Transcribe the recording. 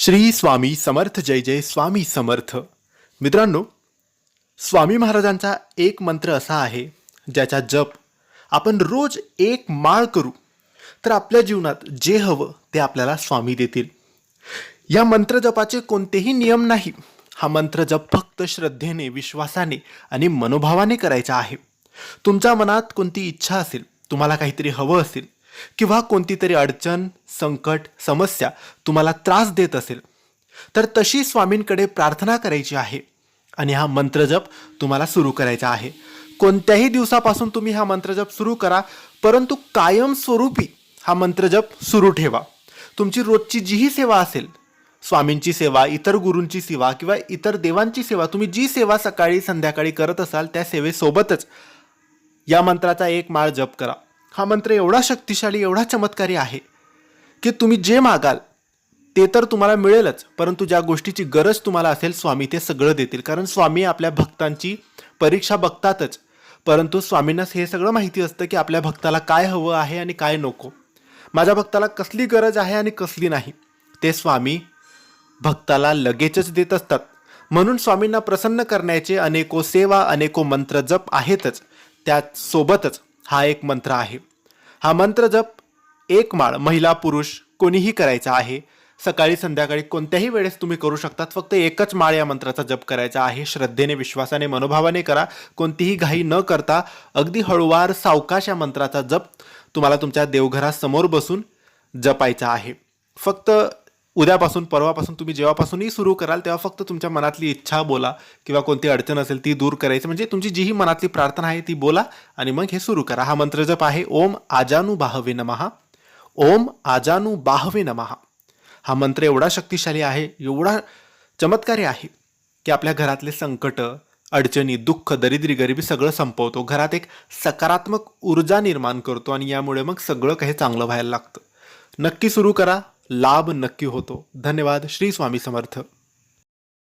श्री स्वामी समर्थ जय जय स्वामी समर्थ. मित्रांनो स्वामी महाराजांचा एक मंत्र असा आहे ज्याचा जप आपण रोज एक माळ करू तर आपल्या जीवनात जे हवं ते आपल्याला स्वामी देतील. या मंत्र जपाचे कोणतेही नियम नाही. हा मंत्र जप फक्त श्रद्धेने विश्वासाने आणि मनोभावाने करायचा आहे. तुमच्या मनात कोणती इच्छा असेल तुम्हाला काहीतरी हवं असेल किंवा कोणती तरी अडचण संकट समस्या तुम्हाला त्रास देत असेल तर तशी स्वामींकडे प्रार्थना करायची आहे आणि हा मंत्रजप तुम्हाला सुरू करायचा आहे. कोणत्याही दिवसापासून तुम्ही हा मंत्रजप सुरू करा परंतु कायमस्वरूपी हा मंत्रजप सुरू ठेवा. तुमची रोजची जीही सेवा असेल स्वामींची सेवा इतर गुरूंची सेवा किंवा इतर देवांची सेवा तुम्ही जी सेवा सकाळी संध्याकाळी करत असाल त्या सेवेसोबतच या मंत्राचा एक माळ जप करा. हा मंत्र एवढा शक्तिशाली एवढा चमत्कारी आहे की तुम्ही जे मागाल ते तर तुम्हाला मिळेलच परंतु ज्या गोष्टीची गरज तुम्हाला असेल स्वामी ते सगळं देतील. कारण स्वामी आपल्या भक्तांची परीक्षा बघतातच परंतु स्वामींनाच हे सगळं माहिती असतं की आपल्या भक्ताला काय हवं आहे आणि काय नको. माझ्या भक्ताला कसली गरज आहे आणि कसली नाही ते स्वामी भक्ताला लगेचच देत असतात. म्हणून स्वामींना प्रसन्न करण्याचे अनेको सेवा अनेको मंत्र जप आहेतच. त्यासोबतच हा एक मंत्र आहे. हा मंत्र जप एक माळ महिला पुरुष कोणीही करायचा आहे. सकाळी संध्याकाळी कोणत्याही वेळेस तुम्ही करू शकतात. फक्त एकच माळ या मंत्राचा जप करायचा आहे. श्रद्धेने विश्वासाने मनोभावाने करा. कोणतीही घाई न करता अगदी हळूवार सावकाश या मंत्राचा जप तुम्हाला तुमच्या देवघरासमोर बसून जपायचा आहे. फक्त उद्यापासून परवापासून तुम्ही जेव्हापासूनही सुरू कराल तेव्हा फक्त तुमच्या मनातली इच्छा बोला किंवा कोणती अडचण असेल ती दूर करायची. म्हणजे तुमची जीही मनातली प्रार्थना आहे ती बोला आणि मग हे सुरू करा. हा मंत्र जप आहे. ओम आजानू बाहवे नमहा ओम आजानू बाहवे नमहा हा मंत्र एवढा शक्तिशाली आहे एवढा चमत्कारी आहे की आपल्या घरातले संकट अडचणी दुःख दरिद्री गरिबी सगळं संपवतो. घरात एक सकारात्मक ऊर्जा निर्माण करतो आणि यामुळे मग सगळं काही चांगलं व्हायला लागतं. नक्की सुरू करा. लाभ नक्की होतो. धन्यवाद. श्री स्वामी समर्थ.